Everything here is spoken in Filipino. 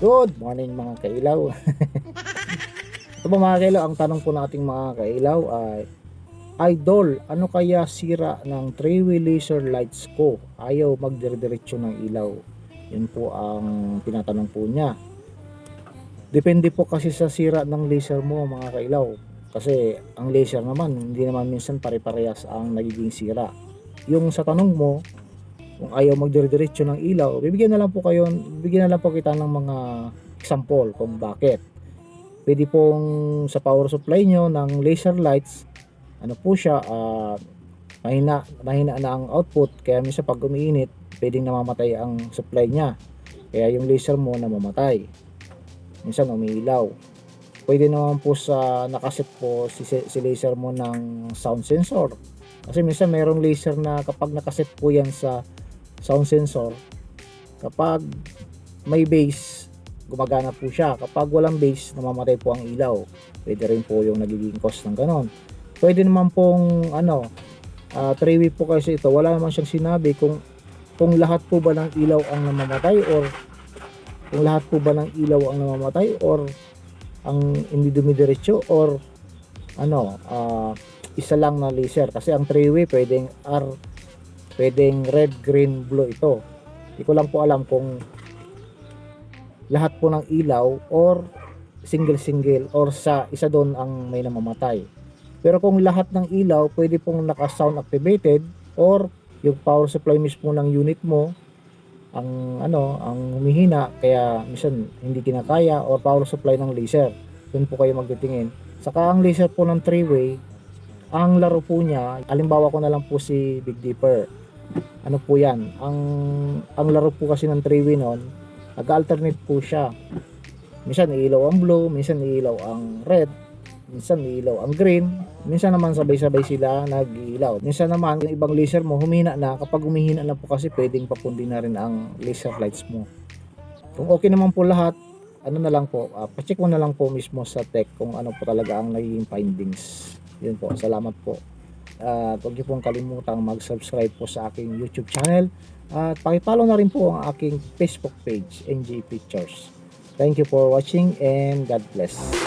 Good morning mga kailaw. Ito po mga kailaw, ang tanong po nating mga kailaw ay Idol, ano kaya sira ng three-wheel laser lights ko? Ayaw magdire-diretso ng ilaw. Yun po ang tinatanong po niya. Depende po kasi sa sira ng laser mo mga kailaw. Kasi ang laser naman, hindi naman minsan pare-parehas ang nagiging sira. Yung sa tanong mo, kung ayaw magdire-diretso ng ilaw, bibigyan na lang po kayo, bibigyan na lang po kita ng mga example kung bakit. Pwede pong sa power supply nyo ng laser lights, ano po siya, ah, mahina, mahina na ang output, kaya minsan pag umiinit, pwedeng namamatay ang supply niya. Kaya yung laser mo namamatay. Minsan umiilaw. Pwede naman po sa nakaset po si, si laser mo ng sound sensor. Kasi minsan mayroong laser na kapag nakaset po yan sa sound sensor, kapag may bass, gumagana po siya. Kapag walang bass, namamatay po ang ilaw. Pwede rin po yung nagiging cause ng ganon. Pwede naman pong ano, uh, three-way po kasi ito, wala naman siyang sinabi kung kung lahat po ba ng ilaw ang namamatay or kung lahat po ba ng ilaw ang namamatay or ang hindi dumidiretso or ano, ah, isa lang na laser kasi ang three-way pwedeng R pwedeng red, green, blue ito. Hindi ko lang po alam kung lahat po ng ilaw or single-single or sa isa doon ang may namamatay. Pero kung lahat ng ilaw pwede pong naka-sound activated or yung power supply mismo ng unit mo ang ano ang humihina kaya minsan hindi kinakaya or power supply ng laser doon po kayo magtitingin saka ang laser po ng three-way ang laro po niya alimbawa ko na lang po si Big Dipper ano po yan ang ang laro po kasi ng three-way noon nag-alternate po siya minsan ilaw ang blue minsan ilaw ang red minsan ilaw ang green, minsan naman sabay-sabay sila nag-ilaw. Minsan naman yung ibang laser mo humina na, kapag humihina na po kasi pwedeng papundi na rin ang laser lights mo. Kung okay naman po lahat, ano na lang po, uh, pacheck mo na lang po mismo sa tech kung ano po talaga ang naging findings. Yun po, salamat po. At huwag niyo pong kalimutang mag-subscribe po sa aking YouTube channel at pakipollow na rin po ang aking Facebook page, NJ Pictures. Thank you for watching and God bless.